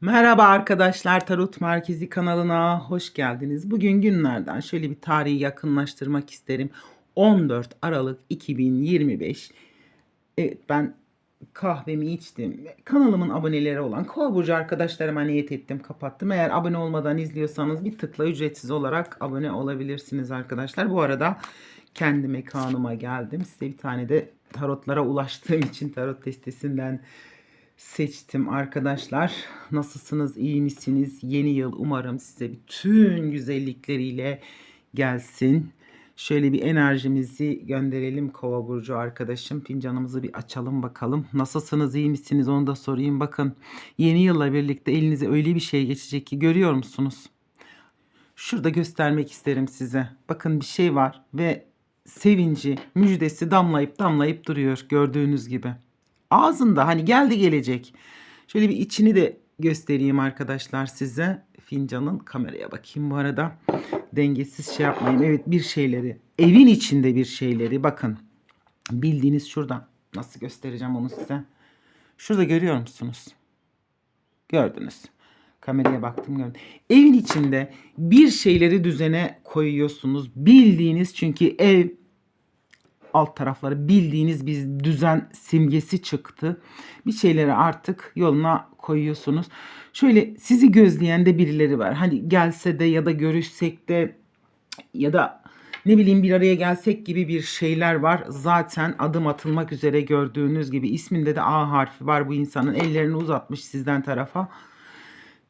Merhaba arkadaşlar Tarot Merkezi kanalına hoş geldiniz. Bugün günlerden şöyle bir tarihi yakınlaştırmak isterim. 14 Aralık 2025. Evet ben kahvemi içtim. Kanalımın aboneleri olan Kova Burcu arkadaşlarıma niyet ettim kapattım. Eğer abone olmadan izliyorsanız bir tıkla ücretsiz olarak abone olabilirsiniz arkadaşlar. Bu arada kendi mekanıma geldim. Size bir tane de tarotlara ulaştığım için tarot testisinden seçtim arkadaşlar. Nasılsınız? iyi misiniz? Yeni yıl umarım size bütün güzellikleriyle gelsin. Şöyle bir enerjimizi gönderelim Kova burcu arkadaşım. Fincanımızı bir açalım bakalım. Nasılsınız? iyi misiniz? Onu da sorayım. Bakın yeni yılla birlikte elinize öyle bir şey geçecek ki görüyor musunuz? Şurada göstermek isterim size. Bakın bir şey var ve sevinci, müjdesi damlayıp damlayıp duruyor gördüğünüz gibi. Ağzında hani geldi gelecek. Şöyle bir içini de göstereyim arkadaşlar size. Fincanın kameraya bakayım bu arada. Dengesiz şey yapmayın. Evet bir şeyleri evin içinde bir şeyleri bakın. Bildiğiniz şurada. Nasıl göstereceğim onu size. Şurada görüyor musunuz? Gördünüz. Kameraya baktım gördüm. Evin içinde bir şeyleri düzene koyuyorsunuz. Bildiğiniz çünkü ev alt tarafları bildiğiniz bir düzen simgesi çıktı. Bir şeyleri artık yoluna koyuyorsunuz. Şöyle sizi gözleyen de birileri var. Hani gelse de ya da görüşsek de ya da ne bileyim bir araya gelsek gibi bir şeyler var. Zaten adım atılmak üzere gördüğünüz gibi isminde de A harfi var bu insanın. Ellerini uzatmış sizden tarafa.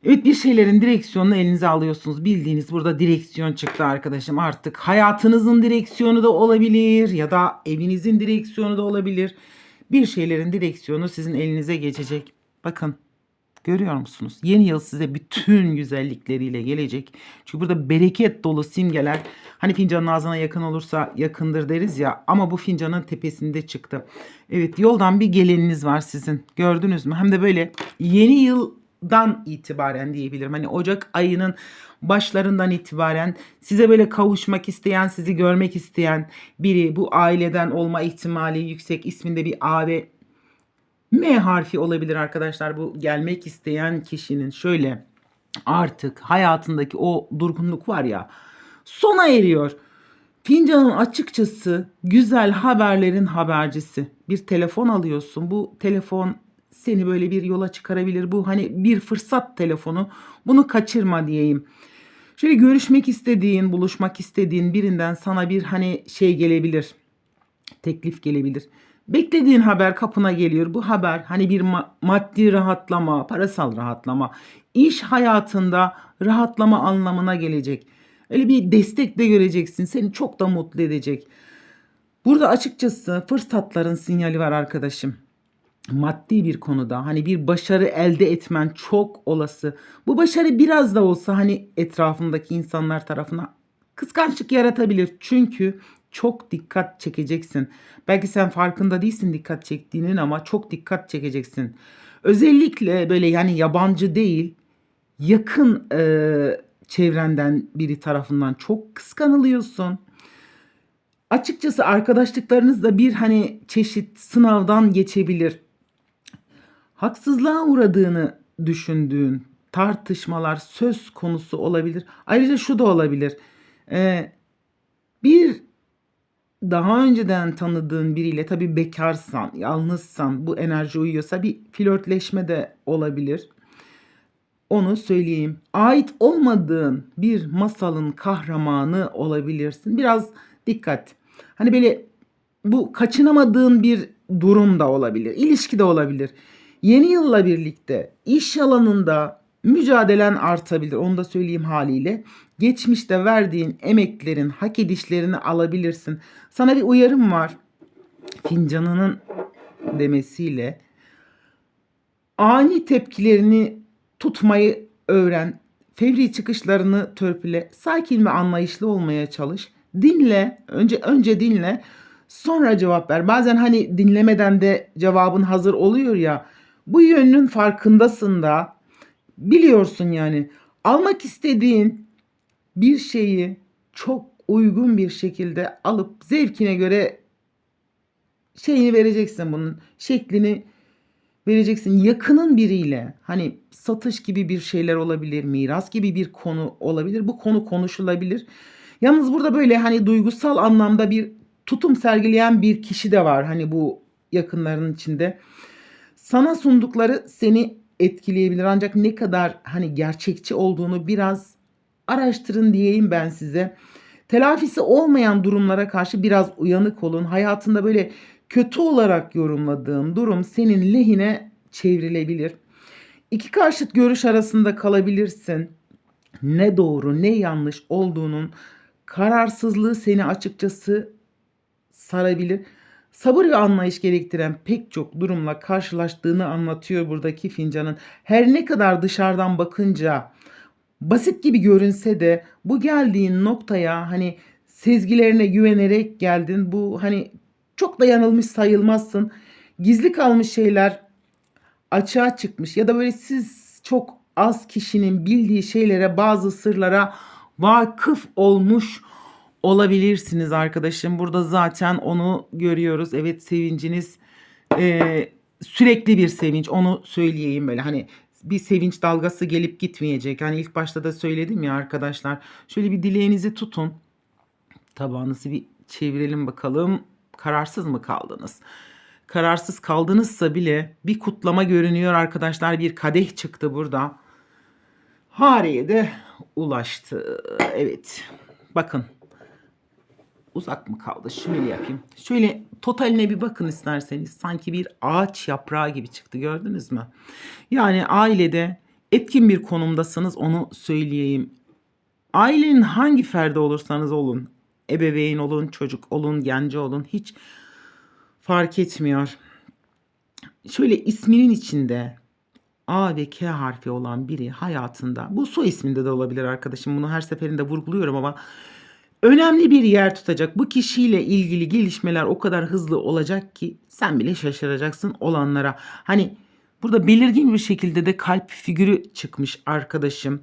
Evet bir şeylerin direksiyonunu elinize alıyorsunuz. Bildiğiniz burada direksiyon çıktı arkadaşım. Artık hayatınızın direksiyonu da olabilir ya da evinizin direksiyonu da olabilir. Bir şeylerin direksiyonu sizin elinize geçecek. Bakın görüyor musunuz? Yeni yıl size bütün güzellikleriyle gelecek. Çünkü burada bereket dolu simgeler. Hani fincanın ağzına yakın olursa yakındır deriz ya ama bu fincanın tepesinde çıktı. Evet yoldan bir geleniniz var sizin. Gördünüz mü? Hem de böyle yeni yıl dan itibaren diyebilirim. Hani Ocak ayının başlarından itibaren size böyle kavuşmak isteyen, sizi görmek isteyen biri bu aileden olma ihtimali yüksek isminde bir A ve M harfi olabilir arkadaşlar. Bu gelmek isteyen kişinin şöyle artık hayatındaki o durgunluk var ya sona eriyor. Fincanın açıkçası güzel haberlerin habercisi. Bir telefon alıyorsun. Bu telefon seni böyle bir yola çıkarabilir. Bu hani bir fırsat telefonu. Bunu kaçırma diyeyim. Şöyle görüşmek istediğin, buluşmak istediğin birinden sana bir hani şey gelebilir. Teklif gelebilir. Beklediğin haber kapına geliyor. Bu haber hani bir ma- maddi rahatlama, parasal rahatlama, iş hayatında rahatlama anlamına gelecek. Öyle bir destek de göreceksin. Seni çok da mutlu edecek. Burada açıkçası fırsatların sinyali var arkadaşım maddi bir konuda hani bir başarı elde etmen çok olası. Bu başarı biraz da olsa hani etrafındaki insanlar tarafından kıskançlık yaratabilir. Çünkü çok dikkat çekeceksin. Belki sen farkında değilsin dikkat çektiğinin ama çok dikkat çekeceksin. Özellikle böyle yani yabancı değil yakın e, çevrenden biri tarafından çok kıskanılıyorsun. Açıkçası arkadaşlıklarınız da bir hani çeşit sınavdan geçebilir haksızlığa uğradığını düşündüğün tartışmalar söz konusu olabilir. Ayrıca şu da olabilir. Ee, bir daha önceden tanıdığın biriyle tabii bekarsan, yalnızsan, bu enerji uyuyorsa bir flörtleşme de olabilir. Onu söyleyeyim. Ait olmadığın bir masalın kahramanı olabilirsin. Biraz dikkat. Hani böyle bu kaçınamadığın bir durum da olabilir. İlişki de olabilir. Yeni yılla birlikte iş alanında mücadelen artabilir. Onu da söyleyeyim haliyle. Geçmişte verdiğin emeklerin hak edişlerini alabilirsin. Sana bir uyarım var. Fincanının demesiyle ani tepkilerini tutmayı öğren. Fevri çıkışlarını törpüle. Sakin ve anlayışlı olmaya çalış. Dinle. Önce önce dinle. Sonra cevap ver. Bazen hani dinlemeden de cevabın hazır oluyor ya. Bu yönünün farkındasın da biliyorsun yani almak istediğin bir şeyi çok uygun bir şekilde alıp zevkine göre şeyini vereceksin bunun şeklini vereceksin. Yakının biriyle hani satış gibi bir şeyler olabilir, miras gibi bir konu olabilir. Bu konu konuşulabilir. Yalnız burada böyle hani duygusal anlamda bir tutum sergileyen bir kişi de var hani bu yakınların içinde. Sana sundukları seni etkileyebilir ancak ne kadar hani gerçekçi olduğunu biraz araştırın diyeyim ben size. Telafisi olmayan durumlara karşı biraz uyanık olun. Hayatında böyle kötü olarak yorumladığın durum senin lehine çevrilebilir. İki karşıt görüş arasında kalabilirsin. Ne doğru ne yanlış olduğunun kararsızlığı seni açıkçası sarabilir. Sabır ve anlayış gerektiren pek çok durumla karşılaştığını anlatıyor buradaki fincanın. Her ne kadar dışarıdan bakınca basit gibi görünse de bu geldiğin noktaya hani sezgilerine güvenerek geldin. Bu hani çok da yanılmış sayılmazsın. Gizli kalmış şeyler açığa çıkmış ya da böyle siz çok az kişinin bildiği şeylere bazı sırlara vakıf olmuş olabilirsiniz arkadaşım. Burada zaten onu görüyoruz. Evet sevinciniz e, sürekli bir sevinç onu söyleyeyim böyle hani bir sevinç dalgası gelip gitmeyecek. Hani ilk başta da söyledim ya arkadaşlar. Şöyle bir dileğinizi tutun. Tabağınızı bir çevirelim bakalım. Kararsız mı kaldınız? Kararsız kaldınızsa bile bir kutlama görünüyor arkadaşlar. Bir kadeh çıktı burada. Hariye de ulaştı. Evet. Bakın. Uzak mı kaldı? Şöyle yapayım. Şöyle totaline bir bakın isterseniz. Sanki bir ağaç yaprağı gibi çıktı. Gördünüz mü? Yani ailede etkin bir konumdasınız. Onu söyleyeyim. Ailenin hangi ferdi olursanız olun. Ebeveyn olun, çocuk olun, genci olun. Hiç fark etmiyor. Şöyle isminin içinde A ve K harfi olan biri hayatında bu soy isminde de olabilir arkadaşım bunu her seferinde vurguluyorum ama önemli bir yer tutacak. Bu kişiyle ilgili gelişmeler o kadar hızlı olacak ki sen bile şaşıracaksın olanlara. Hani burada belirgin bir şekilde de kalp figürü çıkmış arkadaşım.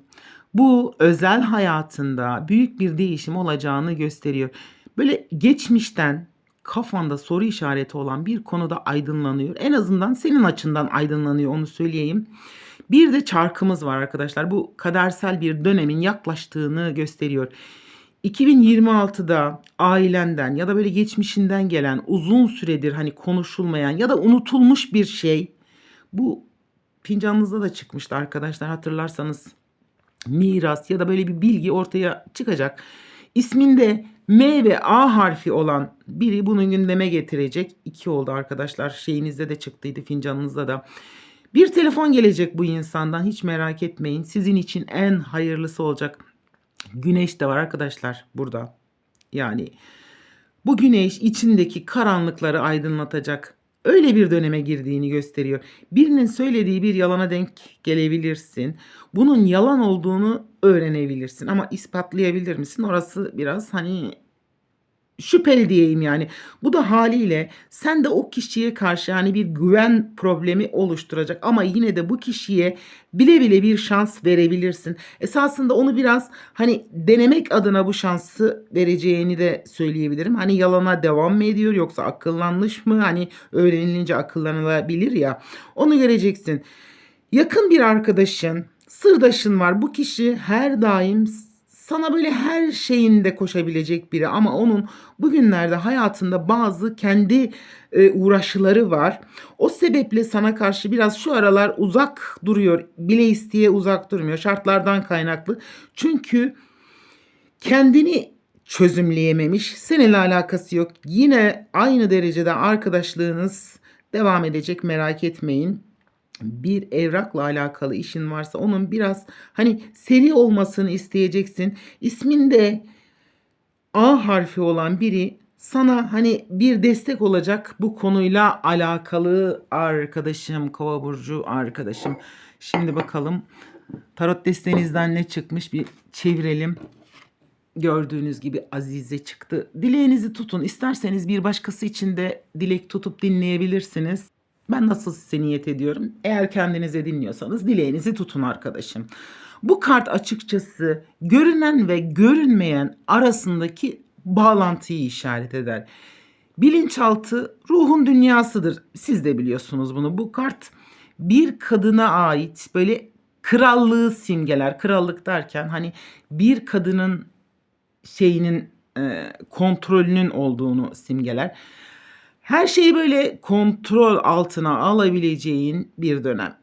Bu özel hayatında büyük bir değişim olacağını gösteriyor. Böyle geçmişten kafanda soru işareti olan bir konuda aydınlanıyor. En azından senin açından aydınlanıyor onu söyleyeyim. Bir de çarkımız var arkadaşlar. Bu kadersel bir dönemin yaklaştığını gösteriyor. 2026'da ailenden ya da böyle geçmişinden gelen uzun süredir hani konuşulmayan ya da unutulmuş bir şey bu fincanınızda da çıkmıştı arkadaşlar hatırlarsanız miras ya da böyle bir bilgi ortaya çıkacak. İsminde M ve A harfi olan biri bunu gündeme getirecek. İki oldu arkadaşlar. Şeyinizde de çıktıydı fincanınızda da. Bir telefon gelecek bu insandan hiç merak etmeyin. Sizin için en hayırlısı olacak. Güneş de var arkadaşlar burada. Yani bu güneş içindeki karanlıkları aydınlatacak. Öyle bir döneme girdiğini gösteriyor. Birinin söylediği bir yalana denk gelebilirsin. Bunun yalan olduğunu öğrenebilirsin ama ispatlayabilir misin? Orası biraz hani şüpheli diyeyim yani. Bu da haliyle sen de o kişiye karşı hani bir güven problemi oluşturacak ama yine de bu kişiye bile bile bir şans verebilirsin. Esasında onu biraz hani denemek adına bu şansı vereceğini de söyleyebilirim. Hani yalana devam mı ediyor yoksa akıllanmış mı? Hani öğrenilince akıllanılabilir ya. Onu göreceksin. Yakın bir arkadaşın, sırdaşın var. Bu kişi her daim sana böyle her şeyinde koşabilecek biri ama onun bugünlerde hayatında bazı kendi e, uğraşıları var. O sebeple sana karşı biraz şu aralar uzak duruyor. Bile isteye uzak durmuyor. Şartlardan kaynaklı. Çünkü kendini çözümleyememiş. Seninle alakası yok. Yine aynı derecede arkadaşlığınız devam edecek merak etmeyin bir evrakla alakalı işin varsa onun biraz hani seri olmasını isteyeceksin. İsminde A harfi olan biri sana hani bir destek olacak bu konuyla alakalı arkadaşım, kova burcu arkadaşım. Şimdi bakalım tarot destenizden ne çıkmış bir çevirelim. Gördüğünüz gibi Azize çıktı. Dileğinizi tutun. İsterseniz bir başkası için de dilek tutup dinleyebilirsiniz. Ben nasıl size niyet ediyorum? Eğer kendinize dinliyorsanız dileğinizi tutun arkadaşım. Bu kart açıkçası görünen ve görünmeyen arasındaki bağlantıyı işaret eder. Bilinçaltı ruhun dünyasıdır. Siz de biliyorsunuz bunu. Bu kart bir kadına ait böyle krallığı simgeler. Krallık derken hani bir kadının şeyinin e, kontrolünün olduğunu simgeler. Her şeyi böyle kontrol altına alabileceğin bir dönem.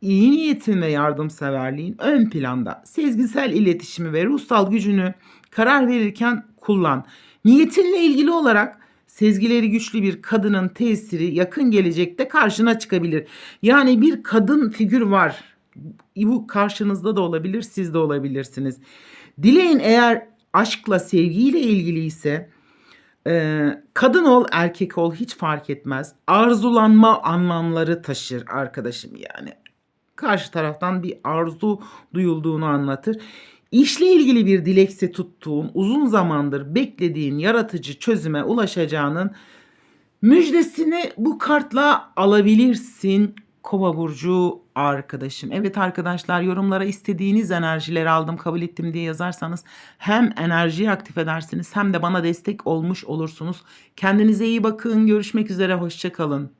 İyi niyetin ve yardımseverliğin ön planda. Sezgisel iletişimi ve ruhsal gücünü karar verirken kullan. Niyetinle ilgili olarak sezgileri güçlü bir kadının tesiri yakın gelecekte karşına çıkabilir. Yani bir kadın figür var. Bu karşınızda da olabilir, siz de olabilirsiniz. Dileğin eğer aşkla, sevgiyle ilgili ise e, kadın ol, erkek ol hiç fark etmez. Arzulanma anlamları taşır arkadaşım yani. Karşı taraftan bir arzu duyulduğunu anlatır. İşle ilgili bir dilekse tuttuğun, uzun zamandır beklediğin yaratıcı çözüme ulaşacağının müjdesini bu kartla alabilirsin. Kova burcu arkadaşım. Evet arkadaşlar yorumlara istediğiniz enerjileri aldım kabul ettim diye yazarsanız hem enerjiyi aktif edersiniz hem de bana destek olmuş olursunuz. Kendinize iyi bakın. Görüşmek üzere. Hoşçakalın.